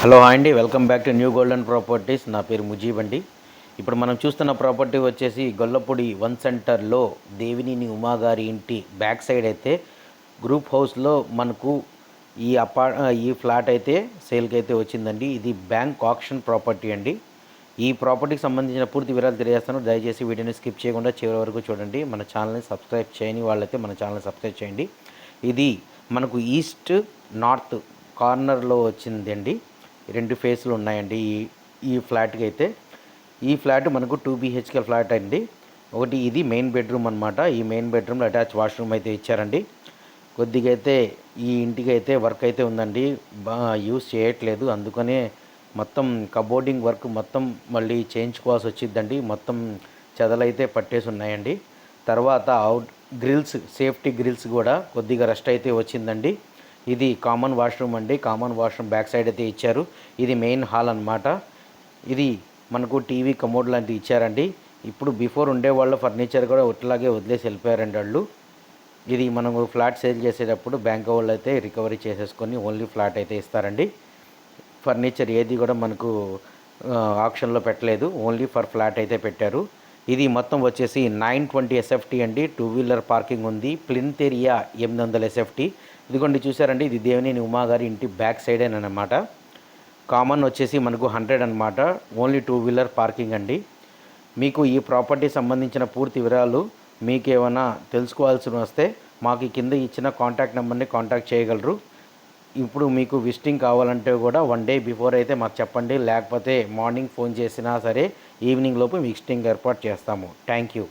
Hello hi అండి welcome back to new golden properties. నా పేరు ముజీబ్ అండి. ఇప్పుడు మనం చూస్తున్న ప్రాపర్టీ వచ్చేసి గొల్లపూడి వన్ సెంటర్లో దేవినేని ఉమాగారి ఇంటి బ్యాక్ సైడ్ అయితే గ్రూప్ హౌస్లో మనకు ఈ అపా ఈ ఫ్లాట్ అయితే సేల్కి అయితే వచ్చిందండి. ఇది బ్యాంక్ ఆప్షన్ ప్రాపర్టీ అండి. ఈ ప్రాపర్టీకి సంబంధించిన పూర్తి వివరాలు తెలియజేస్తాను. దయచేసి వీడియోని స్కిప్ చేయకుండా చివరి వరకు చూడండి. మన ఛానల్ని సబ్స్క్రైబ్ చేయని వాళ్ళైతే మన ఛానల్ని సబ్స్క్రైబ్ చేయండి. ఇది మనకు ఈస్ట్ నార్త్ కార్నర్లో వచ్చిందండి. రెండు ఫేస్లు ఉన్నాయండి. ఈ ఈ ఫ్లాట్కి అయితే ఈ ఫ్లాట్ మనకు టూ బీహెచ్కే ఫ్లాట్ అండి. ఒకటి ఇది మెయిన్ బెడ్రూమ్ అనమాట ఈ మెయిన్ బెడ్రూమ్లో అటాచ్ వాష్రూమ్ అయితే ఇచ్చారండి. కొద్దిగా అయితే ఈ ఇంటికి అయితే వర్క్ అయితే ఉందండి. బాగా యూస్ చేయట్లేదు. అందుకనే మొత్తం కబోర్డింగ్ వర్క్ మొత్తం మళ్ళీ చేయించుకోవాల్సి వచ్చిందండి మొత్తం చెదలైతే పట్టేసి ఉన్నాయండి. తర్వాత అవుట్ గ్రిల్స్ సేఫ్టీ గ్రిల్స్ కూడా కొద్దిగా రెస్ట్ అయితే వచ్చిందండి. ఇది కామన్ వాష్రూమ్ అండి. కామన్ వాష్రూమ్ బ్యాక్ సైడ్ అయితే ఇచ్చారు. ఇది మెయిన్ హాల్ అన్నమాట. ఇది మనకు టీవీ కమోడ్ లాంటివి ఇచ్చారండి. ఇప్పుడు బిఫోర్ ఉండేవాళ్ళ ఫర్నిచర్ కూడా ఒట్లాగే వదిలేసి వెళ్ళిపోయారండి వాళ్ళు. ఇది మనము ఫ్లాట్ సేల్ చేసేటప్పుడు బ్యాంక్ వాళ్ళు అయితే రికవరీ చేసేసుకొని ఓన్లీ ఫ్లాట్ అయితే ఇస్తారండి. ఫర్నిచర్ ఏది కూడా మనకు ఆప్షన్లో పెట్టలేదు. ఓన్లీ ఫర్ ఫ్లాట్ అయితే పెట్టారు. ఇది మొత్తం వచ్చేసి నైన్ ట్వంటీ ఎస్ఎఫ్టీ అండి. టూ వీలర్ పార్కింగ్ ఉంది. ప్లింత్ ఏరియా ఎనిమిది వందల ఎస్ఎఫ్టీ ఇదిగోండి చూసారండి ఇది దేవినేని ఉమాగారి ఇంటి బ్యాక్ సైడేనమాట కామన్ వచ్చేసి మనకు హండ్రెడ్ అనమాట ఓన్లీ టూ వీలర్ పార్కింగ్ అండి. మీకు ఈ ప్రాపర్టీ సంబంధించిన పూర్తి వివరాలు మీకు ఏమైనా తెలుసుకోవాల్సి వస్తే మాకు ఈ కింద ఇచ్చిన కాంటాక్ట్ నెంబర్ని కాంటాక్ట్ చేయగలరు. ఇప్పుడు మీకు విజిటింగ్ కావాలంటే కూడా వన్ డే బిఫోర్ అయితే మాకు చెప్పండి. లేకపోతే మార్నింగ్ ఫోన్ చేసినా సరే ఈవినింగ్ లోపు మిక్స్టింగ్ ఏర్పాటు చేస్తాము. Thank you.